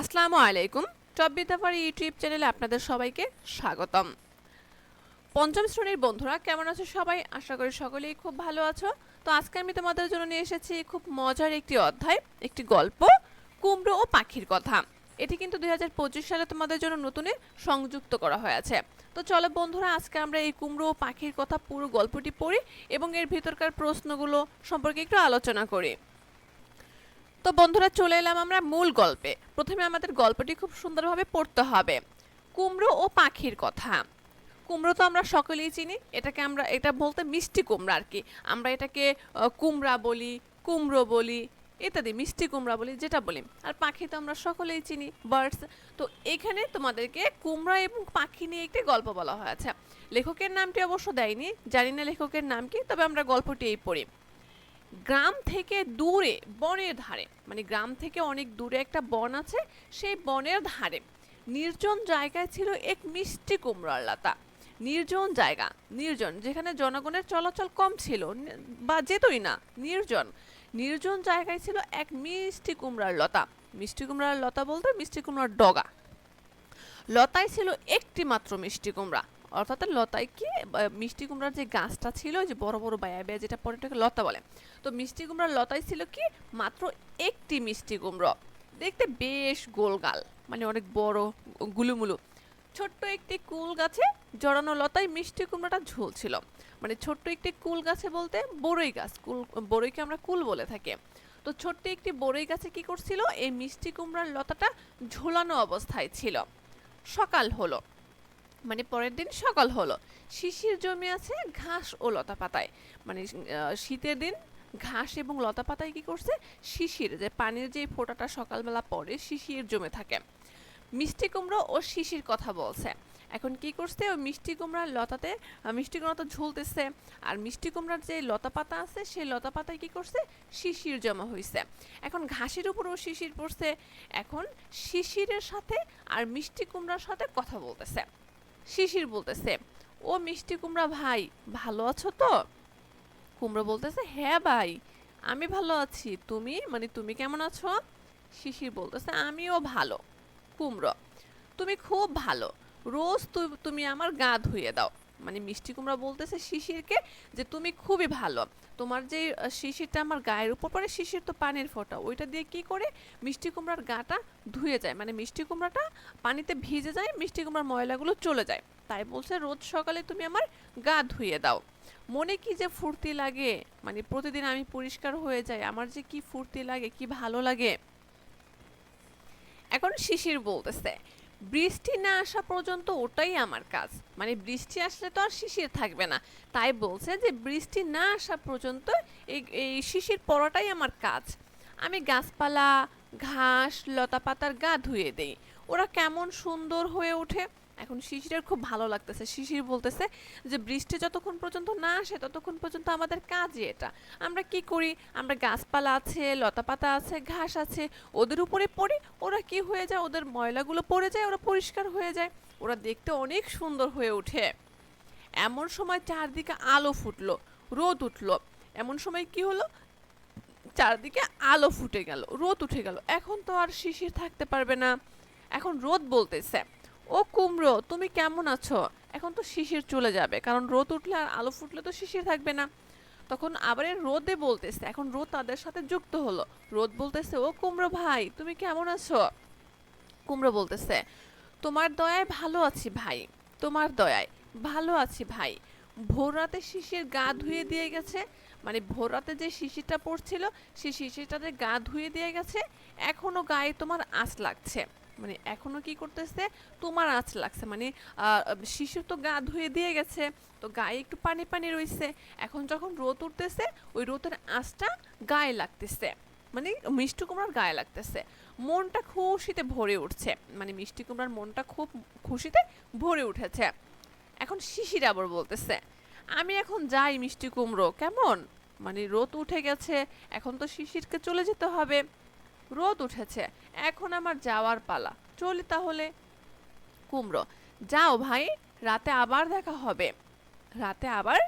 আসসালামু আলাইকুম। টপবিদ্যাপার ইউটিউব চ্যানেলে আপনাদের সবাইকে স্বাগতম। পঞ্চম শ্রেণির বন্ধুরা, কেমন আছো সবাই? আশা করি সকলেই খুব ভালো আছো। তো আজকে আমি তোমাদের জন্য নিয়ে এসেছি খুব মজার একটি অধ্যায়, একটি গল্প, কুমড়ো ও পাখির কথা। এটি কিন্তু দুই হাজার পঁচিশ সালে তোমাদের জন্য নতুনে সংযুক্ত করা হয়েছে। তো চলো বন্ধুরা, আজকে আমরা এই কুমড়ো ও পাখির কথা পুরো গল্পটি পড়ি এবং এর ভিতরকার প্রশ্নগুলো সম্পর্কে একটু আলোচনা করি। তো বন্ধুরা চলে এলাম আমরা মূল গল্পে। প্রথমে আমাদের গল্পটি খুব সুন্দরভাবে পড়তে হবে। কুমড়ো ও পাখির কথা। কুমড়ো তো আমরা সকলেই চিনি, এটাকে আমরা, এটা বলতে মিষ্টি কুমড়া আর কি। আমরা এটাকে কুমড়া বলি, কুমড়ো বলি, ইত্যাদি, মিষ্টি কুমড়া বলি, যেটা বলি। আর পাখি তো আমরা সকলেই চিনি বার্ডস তো এখানে তোমাদেরকে কুমড়া এবং পাখি নিয়ে একটি গল্প বলা হয়েছে। লেখকের নামটি অবশ্য দেয়নি, জানি না লেখকের নাম কি, তবে আমরা গল্পটি এই পড়ি। গ্রাম থেকে দূরে, বনের ধারে মানে গ্রাম থেকে অনেক দূরে একটা বন আছে, সেই বনের ধারে। নির্জন জায়গায় ছিল এক মিষ্টি কুমড়ার লতা। নির্জন জায়গা, নির্জন, যেখানে জনগণের চলাচল কম ছিল বা যেতই না, নির্জন। নির্জন জায়গায় ছিল এক মিষ্টি কুমড়ার লতা। মিষ্টি কুমড়ার লতা বলতে মিষ্টি কুমড়ার ডগা। লতায় ছিল একটি মাত্র মিষ্টি কুমড়া। অর্থাৎ লতায় কি মিষ্টি কুমড়ার যে গাছটা ছিল যে বড় বড় বায়া বায়া যেটা পরে লতা বলে। তো মিষ্টি কুমড়ার লতায় ছিল কি? মাত্র একটি মিষ্টি কুমড়ো। দেখতে বেশ গোলগাল মানে অনেক বড়, গুলুমুলু। ছোট্ট একটি কুল গাছে জড়ানো লতায় মিষ্টি কুমড়াটা ঝুলছিল। মানে ছোট্ট একটি কুল গাছে বলতে বড়ই গাছ, কুল, বড়ইকে আমরা কুল বলে থাকি। তো ছোট্ট একটি বড়ই গাছে কি করছিল? এই মিষ্টি কুমড়ার লতাটা ঝোলানো অবস্থায় ছিল। সকাল হলো। মানে পরের দিন সকাল হলো। শিশির জমে আছে ঘাস ও লতা পাতায়। মানে শীতের দিন ঘাস এবং লতা পাতায় কি করছে? শিশির, যে পানির যে ফোঁটাটা সকালবেলা পড়ে, শিশির জমে থাকে। মিষ্টি কুমড়ো ও শিশির কথা বলছে। এখন কি করছে? ওই মিষ্টি কুমড়ার লতাতে মিষ্টি কুমড়া তো ঝুলতেছে। আর মিষ্টি কুমড়ার যে লতা পাতা আছে, সেই লতা পাতায় কি করছে? শিশির জমা হয়েছে এখন ঘাসের উপরেও শিশির পড়ছে। এখন শিশিরের সাথে আর মিষ্টি কুমড়ার সাথে কথা বলতেছে। শিশির বলতেছে, ও মিষ্টি কুমড়া ভাই, ভালো আছো তো? কুমড়ো বলতেছে হ্যাঁ ভাই, আমি ভালো আছি। তুমি? মানে তুমি কেমন আছো? শিশির বলতেছে, আমিও ভালো, কুমড়ো। তুমি খুব ভালো। রোজ তুমি আমার গা ধুয়ে দাও। মানে মিষ্টি কুমড়া বলতেছে শিশিরকে যে, তুমি খুবই ভালো। তোমার যে শিশিরটা আমার গায়ের উপর পড়ে, শিশির তো পানির ফোঁটা। ওইটা দিয়ে কি করে মিষ্টি কুমড়ার গাটা ধুয়ে যায়। মানে মিষ্টি কুমড়াটা পানিতে ভিজে যায়, মিষ্টি কুমড়ার ময়লাগুলো চলে যায়। তাই বলছে, রোজ সকালে তুমি আমার গা ধুয়ে দাও। মনে কি যে ফুর্তি লাগে? মানে প্রতিদিন আমি পরিষ্কার হয়ে যাই। আমার যে কি ফুর্তি লাগে, কি ভালো লাগে? এখন শিশির বলতেছে বৃষ্টি না আসা পর্যন্ত ওটাই আমার কাজ। মানে বৃষ্টি আসলে তো আর শিশির থাকবে না। তাই বলছে যে বৃষ্টি না আসা পর্যন্ত এই এই শিশির পড়াটাই আমার কাজ। আমি গাছপালা, ঘাস লতা পাতার গা ধুয়ে দেই। ওরা কেমন সুন্দর হয়ে ওঠে। এখন শিশিরের খুব ভালো লাগতেছে। শিশির বলতেছে যে, বৃষ্টি যতক্ষণ পর্যন্ত না আসে, ততক্ষণ পর্যন্ত আমাদের কাজই এটা। আমরা কি করি? আমরা গাছপালা আছে, লতাপাতা আছে, ঘাস আছে, ওদের উপরে পড়ি, ওরা কি হয়ে যায়? ওদের ময়লাগুলো পড়ে যায়, ওরা পরিষ্কার হয়ে যায়। ওরা দেখতে অনেক সুন্দর হয়ে ওঠে। এমন সময় চারদিকে আলো ফুটলো, রোদ উঠল। এমন সময় কি হলো? চারদিকে আলো ফুটে গেল, রোদ উঠে গেল। এখন তো আর শিশির থাকতে পারবে না। এখন রোদ বলতেছে। ও কুমড়ো, তুমি কেমন আছো? এখন তো শিশির চলে যাবে, কারণ রোদ উঠলে আর আলো ফুটলে তো শিশির থাকবে না। তখন আবার রোদে বলতেছে, এখন রোদ তাদের সাথে যুক্ত হলো। রোদ বলতেছে, ও কুমড়ো ভাই, তুমি কেমন আছো? কুমড়ো বলতেছে, তোমার দয়ায় ভালো আছি ভাই, তোমার দয়ায় ভালো আছি ভাই। ভোর রাতে শিশির গা ধুয়ে দিয়ে গেছে মানে ভোর রাতে যে শিশিরটা পড়ছিল সেই শিশিরটাতে গা ধুয়ে দিয়ে গেছে, এখনও গায়ে তোমার আঁচ লাগছে। মানে এখনও কি করতেছে? তোমার আঁচ লাগছে। মানে শিশির তো গা ধুয়ে দিয়ে গেছে, তো গায়ে একটু পানি পানি রইছে। এখন যখন রোদ উঠতেছে, ওই রোদের আঁচটা গায়ে লাগতেছে। মানে মিষ্টি কুমড়ার গায়ে লাগতেছে। মনটা খুশিতে ভরে উঠছে। মানে মিষ্টি কুমড়ার মনটা খুব খুশিতে ভরে উঠেছে। এখন শিশির আবার বলতেছে, আমি এখন যাই মিষ্টি কুমড়ো, কেমন? মানে রোদ উঠে গেছে, এখন তো শিশিরকে চলে যেতে হবে। রোদ উঠেছে। এখন আমার যাওয়ার পালা। চলি তাহলে। কুমড়ো, যাও ভাই, রাতে আবার দেখা হবে। রাতে আবার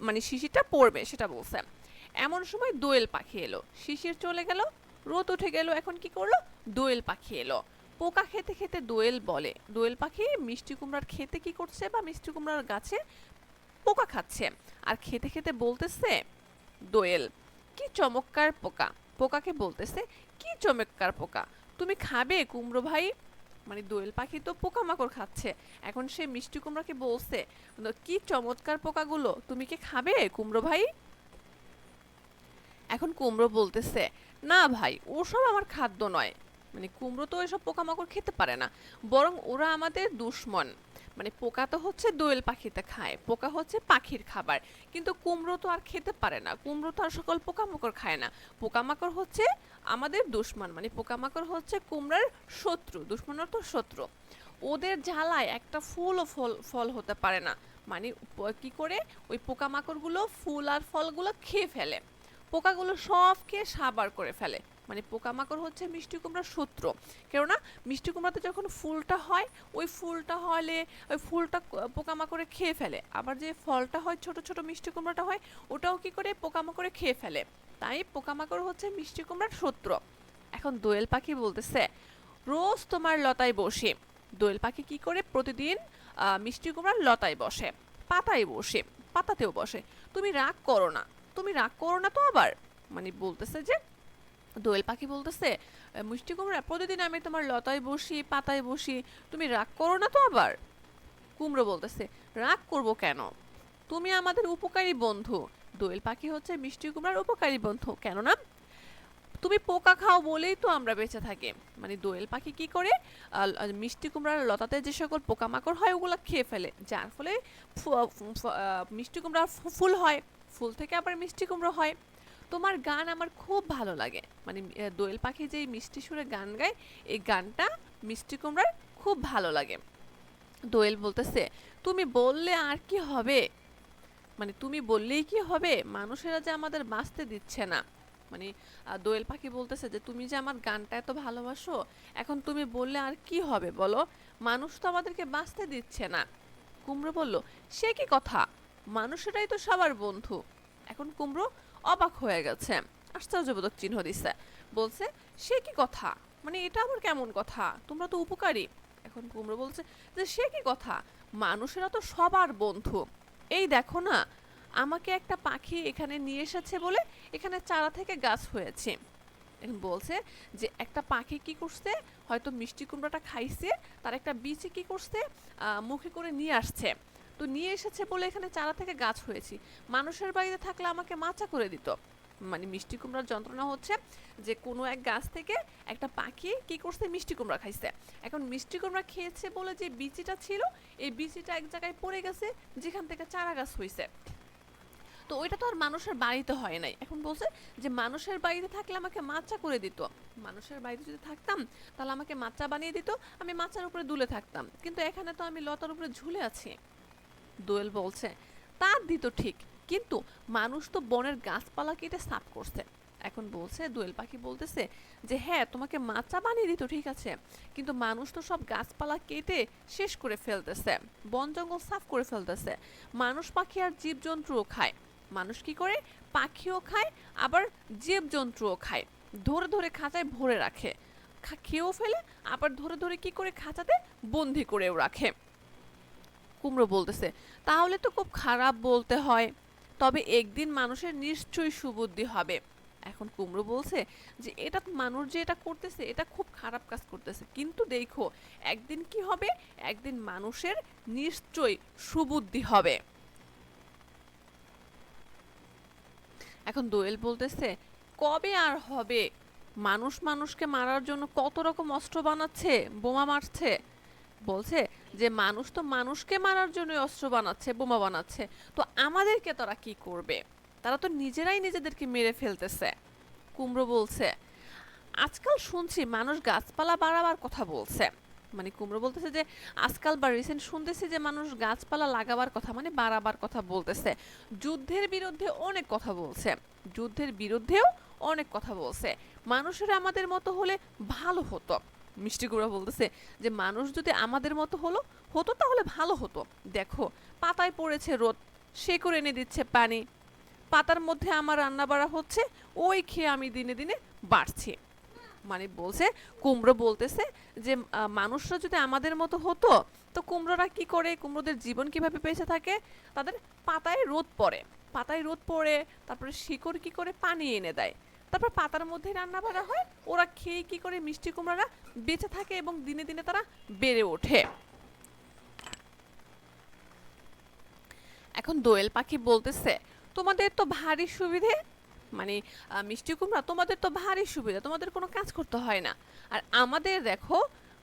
মানে শিশিরটা পড়বে, সেটা বলছে। এমন সময় দোয়েল পাখি এলো। শিশির চলে গেল, রোদ উঠে গেল, এখন কি করল? দোয়েল পাখি এলো। পোকা খেতে খেতে দোয়েল বলে, দোয়েল পাখি মিষ্টি কুমড়ার খেতে কি করছে বা মিষ্টি কুমড়ার গাছে পোকা খাচ্ছে? আর খেতে খেতে বলতেছে, দোয়েল, কি চমৎকার পোকা। পোকাকে বলতেছে, কি চমৎকার পোকা। তুমি খাবে, কুমড়ো ভাই? মানে দোয়েল পাখি তো পোকামাকড় খাচ্ছে। এখন সে মিষ্টি কুমড়াকে বলছে কি চমৎকার পোকাগুলো। তুমি কি খাবে, কুমড়ো ভাই? এখন কুমড়ো বলতেছে, না ভাই, ওসব আমার খাদ্য নয়। মানে কুমড়ো তো এসব পোকামাকড় খেতে পারে না, বরং ওরা আমাদের দুশ্মন। মানে পোকা তো হচ্ছে দোয়েল পাখিতে খায়, পোকা হচ্ছে পাখির খাবার। কিন্তু কুমড়ো তো আর খেতে পারে না, কুমড়ো তো আর সকল পোকামাকড় খায় না। পোকামাকড় হচ্ছে আমাদের দুশ্মন মানে পোকামাকড় হচ্ছে কুমড়ার শত্রু দুশ্মন তো শত্রু। ওদের জ্বালায় একটা ফুলও ফল ফল হতে পারে না। মানে কি করে? ওই পোকামাকড়গুলো ফুল আর ফলগুলো খেয়ে ফেলে। পোকাগুলো সব খেয়ে সাবার করে ফেলে। মানে পোকামাকড় হচ্ছে মিষ্টি কুমড়ার শত্রু কেননা মিষ্টি কুমড়াতে যখন ফুলটা হয়, ওই ফুলটা হলে, ওই ফুলটা পোকামাকড়ে খেয়ে ফেলে। আবার যে ফলটা হয়, ছোট ছোট মিষ্টি কুমড়াটা হয়, ওটাও কি করে পোকামাকড়ে খেয়ে ফেলে। তাই পোকামাকড় হচ্ছে মিষ্টি কুমড়ার শত্রু এখন দোয়েল পাখি বলতেছে, রোজ তোমার লতায় বসে। দোয়েল পাখি কি করে? প্রতিদিন মিষ্টি কুমড়ার লতায় বসে, পাতায় বসে, পাতাতেও বসে। তুমি রাগ করো না, তুমি রাগ করো না তো আবার? মানে বলতেছে যে দোয়েল পাখি বলতেছে "আহ, মিষ্টি কুমড়া প্রতিদিন আমি তোমার লতায় বসি পাতায় বসি তুমি রাগ করো না তো আবার? কুমড়ো বলতেছে রাগ করব কেন? তুমি আমাদের উপকারী বন্ধু। দোয়েল পাখি হচ্ছে মিষ্টি কুমড়ার উপকারী বন্ধু কেননা তুমি পোকা খাও বলেই তো আমরা বেঁচে থাকি। মানে দোয়েল পাখি কি করে? মিষ্টি কুমড়ার লতাতে যে সকল পোকামাকড় হয় ওগুলো খেয়ে ফেলে। যার ফলে মিষ্টি কুমড়ার ফু- ফুল হয়। ফুল থেকে আবার মিষ্টি কুমড়ো হয়। তোমার গান আমার খুব ভালো লাগে। মানে দোয়েল পাখি যে মিষ্টি সুরে গান গায়, এই গানটা মিষ্টি কুমড়ার খুব ভালো লাগে। দোয়েল বলতেছে, তুমি বললে আর কি হবে? মানে তুমি বললেই কি হবে? মানুষেরা যে আমাদের বাঁচতে দিচ্ছে না। মানে দোয়েল পাখি বলতেছে যে, তুমি যে আমার গানটা এত ভালোবাসো, এখন তুমি বললে আর কি হবে বলো? মানুষ তো আমাদেরকে বাঁচতে দিচ্ছে না। কুমড়ো বলল, সে কি কথা? মানুষেরাই তো সবার বন্ধু। এখন কুমড়ো অবাক হয়ে গেছে। আশ্চর্যবোধক চিহ্ন দিচ্ছে বলছে, সে কি কথা? মানে এটা আবার কেমন কথা? তোমরা তো উপকারী। এখন কুমড়ো বলছে যে, সে কি কথা? মানুষেরা তো সবার বন্ধু। এই দেখো না, আমাকে একটা পাখি এখানে নিয়ে এসেছে বলে এখানে চারা থেকে গাছ হয়েছে। বলছে যে, একটা পাখি কি করছে? হয়তো মিষ্টি কুমড়াটা খাইছে, তার একটা বীজে কি করছে? মুখে করে নিয়ে আসছে। তো নিয়ে এসেছে বলে এখানে চারা থেকে গাছ হয়েছি। মানুষের বাড়িতে থাকলে আমাকে মাচা করে দিত। মানে মিষ্টি কুমড়ার যন্ত্রণা হচ্ছে যে কোনো এক গাছ থেকে একটা পাখি কি করছে? মিষ্টি কুমড়া খাইছে। এখন মিষ্টি কুমড়া খেয়েছে বলে যে বিচিটা ছিল, এই বিচিটা এক জায়গায় পড়ে গেছে, যেখান থেকে চারা গাছ হয়েছে তো ওইটা তো আর মানুষের বাড়িতে হয় নাই। এখন বলছে যে মানুষের বাড়িতে থাকলে আমাকে মাচা করে দিত। মানুষের বাড়িতে যদি থাকতাম, তাহলে আমাকে মাচা বানিয়ে দিত, আমি মাচার উপরে দুলে থাকতাম। কিন্তু এখানে তো আমি লতার উপরে ঝুলে আছি। দোয়েল বলছে তা দিত ঠিক, কিন্তু মানুষ তো বনের গাছপালা কেটে সাফ করছে। এখন বলছে, দোয়েল পাখি বলতেছে যে হ্যাঁ তোমাকে মাচা বানিয়ে দিত, ঠিক আছে, কিন্তু মানুষ তো সব গাছপালা কেটে শেষ করে ফেলতেছে, বন জঙ্গল সাফ করে ফেলতেছে। মানুষ পাখি আর জীবজন্তুও খায়, মানুষ কি করে? পাখিও খায়, আবার জীবজন্তুও খায়, ধরে ধরে খাঁচায় ভরে রাখে। খেয়েও ফেলে, আবার ধরে ধরে কি করে খাঁচাতে বন্দি করেও রাখে। কুমড়ো বলতেছে। তাহলে তো খুব খারাপ বলতে হয়। তবে একদিন মানুষের নিশ্চয়ই সুবুদ্ধি হবে। এখন কুমড়ো বলছে যে, এটা মানুষ যে এটা করতেছে, এটা খুব খারাপ কাজ করতেছে। কিন্তু দেখো, একদিন কি হবে? একদিন মানুষের নিশ্চয়ই সুবুদ্ধি হবে। এখন দোয়েল বলতেছে, কবে আর হবে? মানুষ মানুষকে মারার জন্য কত রকম অস্ত্র বানাচ্ছে, বোমা মারছে? বলছে যে মানুষ তো মানুষকে মারার জন্য অস্ত্র বানাচ্ছে, বোমা বানাচ্ছে। তো আমাদেরকে তারা কি করবে? তারা তো নিজেরাই নিজেদেরকে মেরে ফেলতেছে, কুমড়ো বলছে। আজকাল শুনছি মানুষ গাছপালা বাড়াবার কথা বলছে। মানে কুমড়ো বলতেছে যে, আজকাল বা রিসেন্ট শুনতেছি যে মানুষ গাছপালা লাগাবার কথা মানে বাড়াবার কথা বলতেছে। যুদ্ধের বিরুদ্ধে অনেক কথা বলছে। যুদ্ধের বিরুদ্ধেও অনেক কথা বলছে। মানুষের আমাদের মতো হলে ভালো হতো। মিষ্টি কুমড়া বলতেছে যে, মানুষ যদি আমাদের মতো হলো, হতো তাহলে ভালো হতো। দেখো, পাতায় পড়েছে রোদ, সে করে এনে দিচ্ছে পানি। পাতার মধ্যে আমার রান্না বাড়া হচ্ছে, ওই খেয়ে আমি দিনে দিনে বাড়ছি। মানে বলছে, কুমড়ো বলতেছে যে মানুষরা যদি আমাদের মতো হতো, তো কুমড়োরা কি করে? কুমড়োদের জীবন কীভাবে বেঁচে থাকে? তাদের পাতায় রোদ পড়ে। পাতায় রোদ পড়ে, তারপরে শিকড় কি করে পানি এনে দেয়? তারপর পাতার মধ্যে রান্না বাড়া হয়। ওরা খেয়ে কি করে মিষ্টি কুমড়ারা বেঁচে থাকে এবং দিনে দিনে তারা বেড়ে ওঠে। এখন দোয়েল পাখি বলতেছে, তোমাদের তো ভারী সুবিধে মানে মিষ্টি কুমড়া, তোমাদের তো ভারী সুবিধা, তোমাদের কোনো কাজ করতে হয় না। আর আমাদের দেখো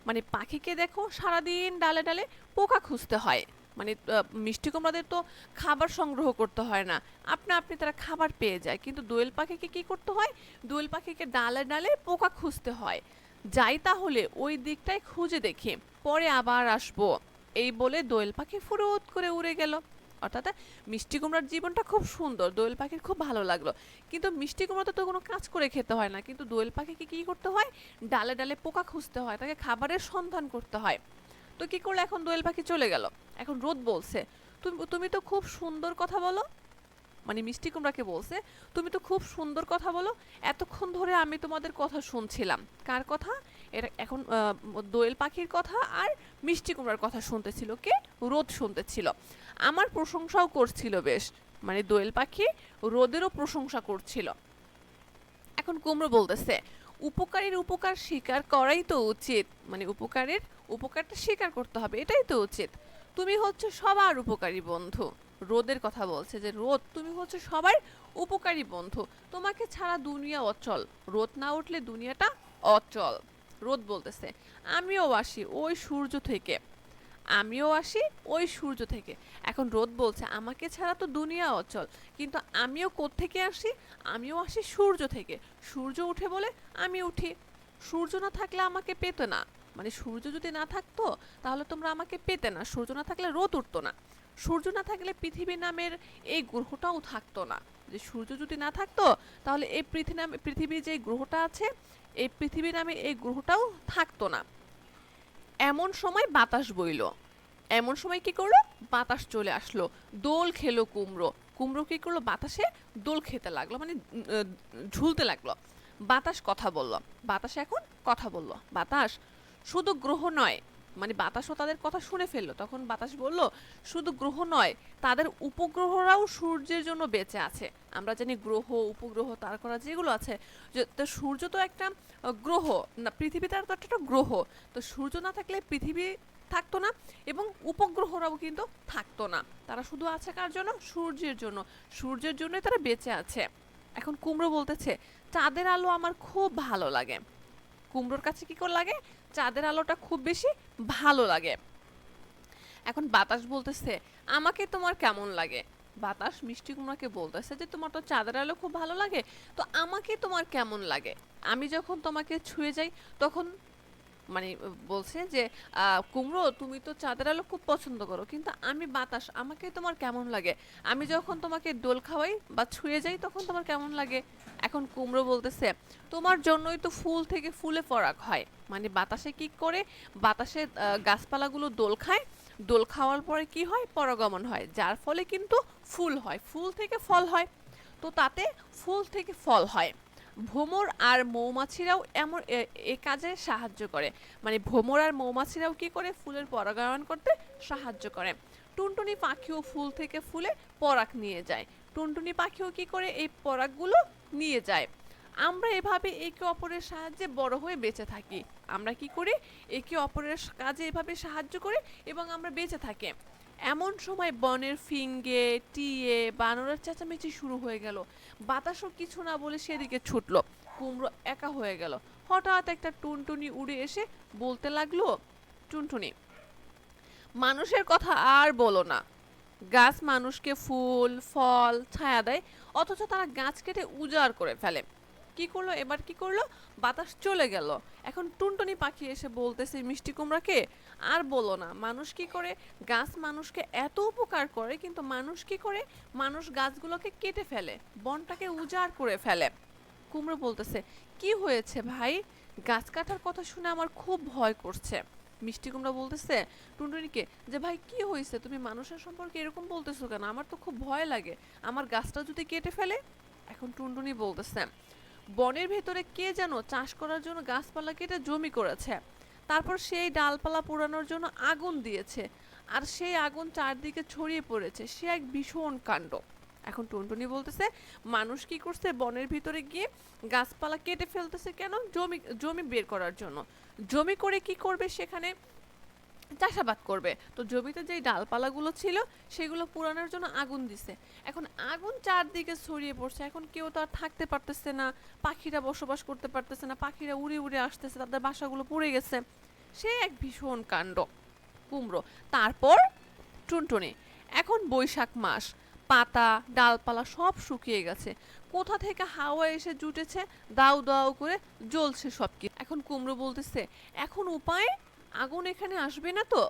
মানে পাখিকে দেখো সারাদিন ডালে ডালে পোকা খুঁজতে হয়। মানে মিষ্টি কুমড়াদের তো খাবার সংগ্রহ করতে হয় না। আপনা, আপনি তারা খাবার পেয়ে যায়। কিন্তু দোয়েল পাখিকে কি করতে হয়? দোয়েল পাখিকে ডালে ডালে পোকা খুঁজতে হয়। যাই তাহলে, ওই দিকটাই খুঁজে দেখি। পরে আবার আসব। এই বলে দোয়েল পাখি ফুরুত করে উড়ে গেল। অর্থাৎ, মিষ্টি কুমড়ার জীবনটা খুব সুন্দর। দোয়েল পাখির খুব ভালো লাগল। কিন্তু মিষ্টি কুমড়াতে তো কোনো কাজ করে খেতে হয় না। কিন্তু দোয়েল পাখিকে কী করতে হয়? ডালে ডালে পোকা খুঁজতে হয়। তাকে খাবারের সন্ধান করতে হয়। তো কি করল এখন দোয়েল পাখি চলে গেল? এখন রোদ বলছে। তুমি তুমি তো খুব সুন্দর কথা বলো। মানে মিষ্টি কুমড়াকে বলছে, তুমি তো খুব সুন্দর কথা বলো। এতক্ষণ ধরে আমি তোমাদের কথা শুনছিলাম। কার কথা? এটা এখন দোয়েল পাখির কথা আর মিষ্টি কুমড়ার কথা শুনতেছিল কে? রোদ শুনতেছিল। আমার প্রশংসাও করছিল বেশ। মানে দোয়েল পাখি রোদেরও প্রশংসা করছিল। এখন কুমড়ো বলতেছে উপকারীর উপকার স্বীকার করাই তো উচিত। মানে উপকারের উপকারটা স্বীকার করতে হবে, এটাই তো উচিত। তুমি হচ্ছে সবার উপকারী বন্ধু। রোদের কথা বলছে যে, রোদ, তুমি হচ্ছে সবার উপকারী বন্ধু। তোমাকে ছাড়া দুনিয়া অচল। রোদ না উঠলে দুনিয়াটা অচল। রোদ বলতেছে, আমিও আসি ওই সূর্য থেকে। আমিও আসি ওই সূর্য থেকে। এখন রোদ বলছে, আমাকে ছাড়া তো দুনিয়া অচল। কিন্তু আমিও থেকে আসি? আমিও আসি সূর্য থেকে। সূর্য উঠে বলে, আমি উঠি। সূর্য না থাকলে আমাকে পেতো না। মানে সূর্য যদি না থাকতো, তাহলে তোমরা আমাকে পেতে না। সূর্য না থাকলে রোদ উঠতো না। সূর্য না থাকলে পৃথিবী নামের এই গ্রহটাও থাকতো না। যে সূর্য যদি না থাকতো, তাহলে এই পৃথিবী নামে পৃথিবীর যে গ্রহটা আছে, এই পৃথিবী নামে এই গ্রহটাও থাকতো না। এমন সময় বাতাস বইল। এমন সময় কি করল? বাতাস চলে আসলো। দোল খেলো কুমড়ো। কুমড়ো কি করল? বাতাসে দোল খেতে লাগল মানে ঝুলতে লাগল। বাতাস কথা বলল। বাতাস এখন কথা বলল। বাতাস শুধু গ্রহ নয় মানে বাতাসও তাদের কথা শুনে ফেলল। তখন বাতাস বলল, শুধু গ্রহ নয়, তাদের উপগ্রহরাও সূর্যের জন্য বেঁচে আছে। আমরা জানি গ্রহ, উপগ্রহ তারকরা যেগুলো আছে। তো সূর্য তো একটা গ্রহ, না, পৃথিবী তার তো একটা গ্রহ। তো সূর্য না থাকলে পৃথিবী থাকতো না এবং উপগ্রহরাও কিন্তু থাকতো না। তারা শুধু আছে কার জন্য? সূর্যের জন্য। সূর্যের জন্যই তারা বেঁচে আছে। এখন কুমড়ো বলতেছে, চাঁদের আলো আমার খুব ভালো লাগে। কুমড়োর কাছে কি করে লাগে? চাঁদের আলোটা খুব বেশি ভালো লাগে। এখন বাতাস বলতেছে, আমাকে তোমার কেমন লাগে? বাতাস মিষ্টি কুমড়াকে বলতেছে যে, তোমার তো চাঁদের আলো খুব ভালো লাগে, তো আমাকে তোমার কেমন লাগে? আমি যখন তোমাকে ছুঁয়ে যাই, তখন মানে বলছে যে কুমড়ো তুমি তো চাঁদের আলো খুব পছন্দ করো, কিন্তু আমি বাতাস, আমাকে তোমার কেমন লাগে? আমি যখন তোমাকে দোল খাওয়াই বা ছুঁয়ে যাই তখন তোমার কেমন লাগে? এখন কুমড়ো বলতেছে, তোমার জন্যই তো ফুল থেকে ফুলে পরাগ হয়। মানে বাতাসে কি করে? বাতাসে গাছপালাগুলো দোল খায়। দোল খাওয়ার পরে কি হয়? পরাগমন হয়, যার ফলে কিন্তু ফুল হয়, ফুল থেকে ফল হয়। তো তাতে ফুল থেকে ফল হয়। ভ্রমর আর মৌমাছিরাও এমন এ- কাজে সাহায্য করে। মানে ভ্রমর আর মৌমাছিরাও কি করে? ফুলের পরাগায়ন করতে সাহায্য করে। টুনটুনি পাখিও ফুল থেকে ফুলে পরাগ নিয়ে যায়। টুনটুনি পাখিও কি করে? এই পরাগগুলো নিয়ে যায়। আমরা এভাবে একে অপরের সাহায্যে বড় হয়ে বেঁচে থাকি। আমরা কি করি? একে অপরের কাজে এভাবে সাহায্য করি এবং আমরা বেঁচে থাকি। এমন সময় বনের ফিঙ্গে, টিয়ে বানরের চেঁচামেচি শুরু হয়ে গেল। বাতাসও কিছু না বলে সেদিকে ছুটলো। কুমড়ো একা হয়ে গেল। হঠাৎ একটা টুনটুনি উড়ে এসে বলতে লাগল, টুনটুনি, মানুষের কথা আর বলো না। গাছ মানুষকে ফুল, ফল, ছায়া দেয়, অথচ তারা গাছ কেটে উজাড় করে ফেলে। কি করল? এবার কি করল? বাতাস চলে গেল। এখন টুনটুনি পাখি এসে বলতেছে, মিষ্টি কুমড়াকে আর বলো না, মানুষ কি করে? গাছ মানুষকে এত উপকার করে, কিন্তু মানুষ কি করে? মানুষ গাছগুলোকে কেটে ফেলে, বনটাকে উজাড় করে ফেলে। কুমড়ো বলতেছে, কি হয়েছে ভাই? গাছ কাটার কথা শুনে আমার খুব ভয় করছে। মিষ্টি কুমড়া বলতেছে, টুনটুনিকে, যে ভাই, কি হয়েছে? তুমি মানুষের সম্পর্কে এরকম বলতেছো কেন? আমার তো খুব ভয় লাগে। আমার গাছটা যদি কেটে ফেলে? এখন টুনটুনি বলতেছে বনের ভেতরে কে যেন চাষ করার জন্য গাছপালা কেটে জমি করেছে। তারপর সেই ডালপালা পোড়ানোর জন্য আগুন দিয়েছে। আর সেই আগুন চারদিকে ছড়িয়ে পড়েছে। সে এক ভীষণ কাণ্ড। এখন টুনটুনি বলতেছে, মানুষ কি করছে বনের ভিতরে গিয়ে গাছপালা কেটে ফেলতেছে কেন? জমি জমি বের করার জন্য। জমি করে কি করবে সেখানে? চাষাবাদ করবে। তো জমিতে যেই ডালপালাগুলো ছিল, সেগুলো পুরানোর জন্য আগুন দিছে। এখন আগুন চারদিকে ছড়িয়ে পড়ছে। এখন কেউ তো আর থাকতে পারতেছে না, পাখিরা বসবাস করতে পারতেছে না, পাখিরা উড়ে উড়ে আসতেছে, তাদের বাসাগুলো পুড়ে গেছে। সে এক ভীষণ কাণ্ড, কুমড়ো। তারপর টুনটুনি। এখন বৈশাখ মাস, পাতা, ডালপালা সব শুকিয়ে গেছে। কোথা থেকে হাওয়া এসে জুটেছে, দাউ দাউ করে জ্বলছে সব কিছু এখন কুমড়ো বলতেছে, এখন উপায় আগুন এখানে আসবে না তো?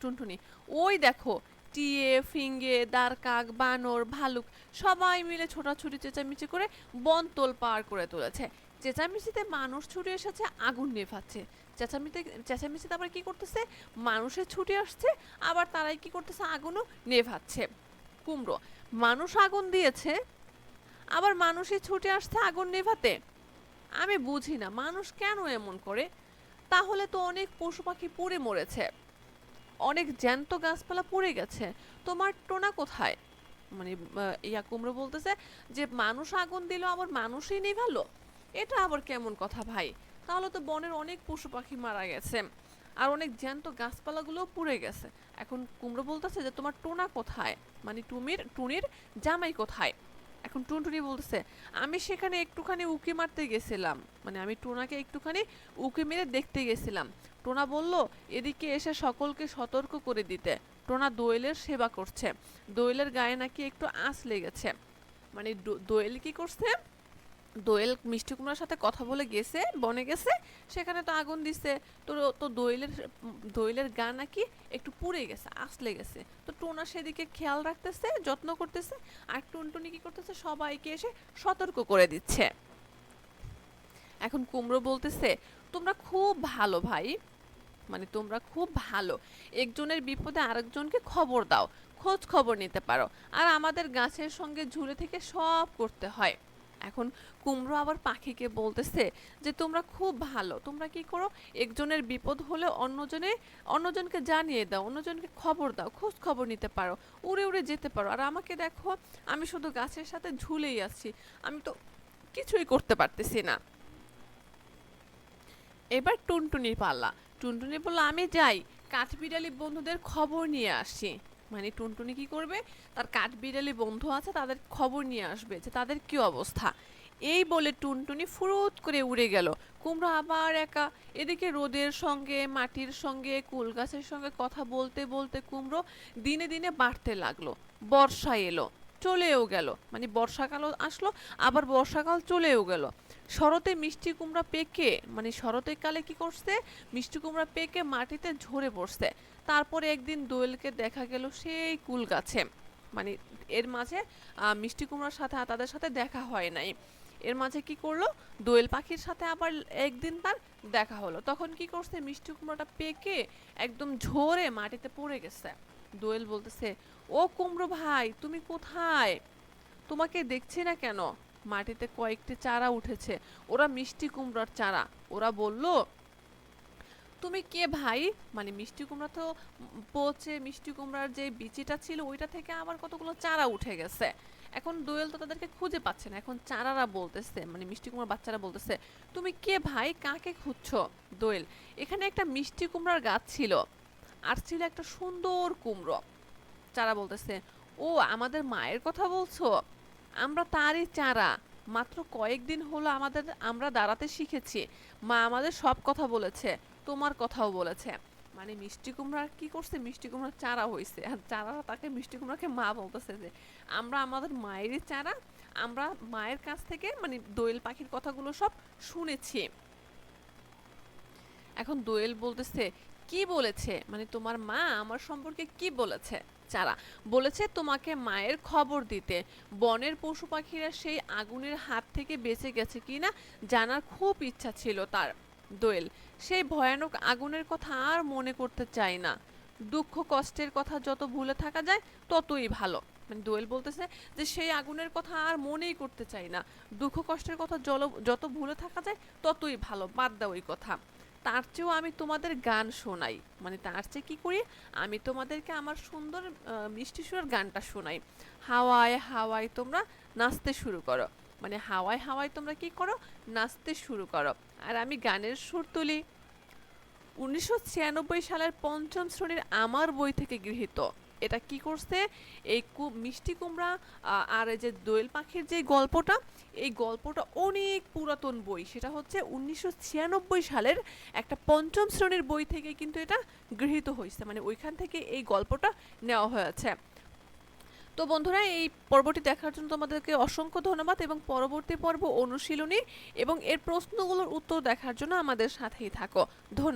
টুনটুনি, ওই দেখো, টিয়ে, ফিঙ্গে দারকাক বানর, ভালুক, সবাই মিলে ছোটাছুটি চেঁচামেচি করে বন পার করে তুলেছে। চেঁচামেচিতে মানুষ ছুটে এসেছে, আগুন নেভাচ্ছে চেঁচামিতে, চেঁচামেচিতে আবার কি করতেছে? মানুষের ছুটে আসছে, আবার তারাই কি করতেছে? আগুনও নেভাচ্ছে কুমড়ো, মানুষ আগুন দিয়েছে, আবার মানুষই ছুটে আসছে আগুন নেভাতে? আমি বুঝি না, মানুষ কেন এমন করে? তাহলে তো অনেক পশু পাখি পুড়ে মরেছে। অনেক জ্যান্ত গাছপালা পুড়ে গেছে। তোমার টোনা কোথায়? মানে ইয়া কুমড়ো বলতেছে যে, মানুষ আগুন দিল আবার মানুষই নেভালো? এটা আবার কেমন কথা ভাই? তাহলে তো বনের অনেক পশু পাখি মারা গেছে। আর অনেক জ্যান্ত গাছপালাগুলোও পুড়ে গেছে। এখন কুমড়ো বলতেছে যে, তোমার টোনা কোথায়? মানে টুমির, টুনির জামাই কোথায়? এখন টুনটুনি বলতেছে, আমি সেখানে একটুখানি উকি মারতে গেছিলাম। মানে আমি টোনাকে একটুখানি উকি মেরে দেখতে গেছিলাম। টোনা বলল, এদিকে এসে সকলকে সতর্ক করে দিতে। টোনা দোয়েলের সেবা করছে। দোয়েলের গায়ে নাকি একটু আঁচ লেগেছে। মানে দোয়েল কি করছে? দোয়েল মিষ্টি কুমড়ার সাথে কথা বলে গেছে, বনে গেছে, সেখানে তো আগুন দিছে। তো তো দোয়েলের দোয়েলের গা নাকি একটু পুড়ে গেছে আসলে গেছে। তো টোনা সেদিকে খেয়াল রাখতেছে, যত্ন করতেছে, আর টুনটুনি কি করতেছে, সবাইকে এসে সতর্ক করে দিচ্ছে। এখন কুমড়ো বলতেছে, তোমরা খুব ভালো ভাই মানে তোমরা খুব ভালো। একজনের বিপদে আরেকজনকে খবর দাও, খোঁজ খবর নিতে পারো। আর আমাদের গাছের সঙ্গে ঝুলে থেকে সব করতে হয়। এখন কুমড়ো আবার পাখিকে বলতেছে যে, তোমরা খুব ভালো, তোমরা কি করো? একজনের বিপদ হলে অন্যজনে, অন্যজনকে জানিয়ে দাও, অন্যজনকে খবর দাও, খোঁজ খবর নিতে পারো, উড়ে উড়ে যেতে পারো। আর আমাকে দেখো, আমি শুধু গাছের সাথে ঝুলেই আছি, আমি তো কিছুই করতে পারতেছি না। এবার টুনটুনির পাল্লা। টুনটুনি বলল, আমি যাই, কাঠবিড়ালি বন্ধুদের খবর নিয়ে আসি। মানে টুনটুনি কি করবে? তার কাঠবিড়ালি বন্ধু আছে, তাদের খবর নিয়ে আসবে যে তাদের কি অবস্থা। এই বলে টুনটুনি ফুরুত করে উড়ে গেল। কুমড়ো আবার একা। এদিকে রোদের সঙ্গে, মাটির সঙ্গে, কুল গাছের সঙ্গে কথা বলতে বলতে কুমড়ো দিনে দিনে বাড়তে লাগল। বর্ষা এলো, চলেও গেল। মানে বর্ষাকালও আসলো, আবার বর্ষাকাল চলেও গেল। শরতে মিষ্টি কুমড়া পেকে মানে শরতের কালে কি করছে? মিষ্টি কুমড়া পেকে মাটিতে ঝরে পড়ছে। তারপরে একদিন দোয়েলকে দেখা গেল সেই কুল গাছে। মানে এর মাঝে মিষ্টি কুমড়ার সাথে তাদের সাথে দেখা হয় নাই। এর মাঝে কি করল? দোয়েল পাখির সাথে আবার একদিন তার দেখা হলো। তখন কি করছে? মিষ্টি কুমড়োটা পেকে একদম ঝরে মাটিতে পড়ে গেছে। দোয়েল বলতেছে, ও কুমড়ো ভাই, তুমি কোথায়? তোমাকে দেখছি না কেন? মাটিতে কয়েকটি চারা উঠেছে। ওরা মিষ্টি কুমড়ার চারা। ওরা বলল তুমি কে ভাই? মানে মিষ্টি কুমড়া তো পচে, মিষ্টি কুমড়ার যে বিচিটা ছিল, ওইটা থেকে আবার কতগুলো চারা উঠে গেছে। এখন দোয়েল তো তাদেরকে খুঁজে পাচ্ছে না, এখন চারারা বলতেছে মানে মিষ্টি কুমড়ার বাচ্চারা বলতেছে, তুমি কে ভাই? কাকে খুঁজছো? দোয়েল, এখানে একটা মিষ্টি কুমড়ার গাছ ছিল, আর ছিল একটা সুন্দর কুমড়ো। চারা বলতেছে, ও, আমাদের মায়ের কথা বলছো? আমরা তারই চারা, মাত্র কয়েকদিন হলো আমাদের, আমরা দাঁড়াতে শিখেছি। মা আমাদের সব কথা বলেছে। তোমার কথাও বলেছে। মানে মিষ্টি কুমড়া কি করছে? মিষ্টি কুমড়ার চারা হইছে। আর চারা তাকে মিষ্টি কুমড়াকে মা বলতেছে যে, আমরা আমাদের মায়েরই চারা, আমরা মায়ের কাছ থেকে মানে দোয়েল পাখির কথাগুলো সব শুনেছি। এখন দোয়েল বলতেছে, কি বলেছে? মানে তোমার মা আমার সম্পর্কে কি বলেছে চারা? বলেছে, তোমাকে মায়ের খবর দিতে। বনের পশু পাখিরা সেই আগুনের হাত থেকে বেঁচে গেছে কিনা জানার খুব ইচ্ছা ছিল তার। দোয়েল, সেই ভয়ানক আগুনের কথা আর মনে করতে চাই না। দুঃখ, কষ্টের কথা যত ভুলে থাকা যায়, ততই ভালো। মানে দোয়েল বলতেছে যে, সেই আগুনের কথা আর মনেই করতে চাই না। দুঃখ, কষ্টের কথা জল, যত ভুলে থাকা যায়, ততই ভালো। বাদ দাও ওই কথা। তার চেয়েও আমি তোমাদের গান শোনাই। মানে তার চেয়ে কী করি? আমি তোমাদেরকে আমার সুন্দর মিষ্টি সুরের গানটা শোনাই। হাওয়ায় হাওয়ায় তোমরা নাচতে শুরু করো। মানে হাওয়ায় হাওয়ায় তোমরা কি করো? নাচতে শুরু করো। আর আমি গানের সুর তুলি। উনিশশো ছিয়ানব্বই সালের পঞ্চম শ্রেণির আমার বই থেকে গৃহীত। এটা কি করছে? এই কু- মিষ্টি কুমড়া আর এই যে দোয়েল পাখির যে গল্পটা, এই গল্পটা অনেক পুরাতন বই। সেটা হচ্ছে উনিশশো ছিয়ানব্বই সালের একটা পঞ্চম শ্রেণির বই থেকে কিন্তু এটা গৃহীত হয়েছে। মানে ওইখান থেকে এই গল্পটা নেওয়া হয়েছে। তো বন্ধুরা, এই পর্বটি দেখার জন্য তোমাদেরকে অসংখ্য ধন্যবাদ এবং পরবর্তী পর্ব অনুশীলনী এবং এর প্রশ্নগুলোর উত্তর দেখার জন্য আমাদের সাথেই থাকো। ধন্যবাদ।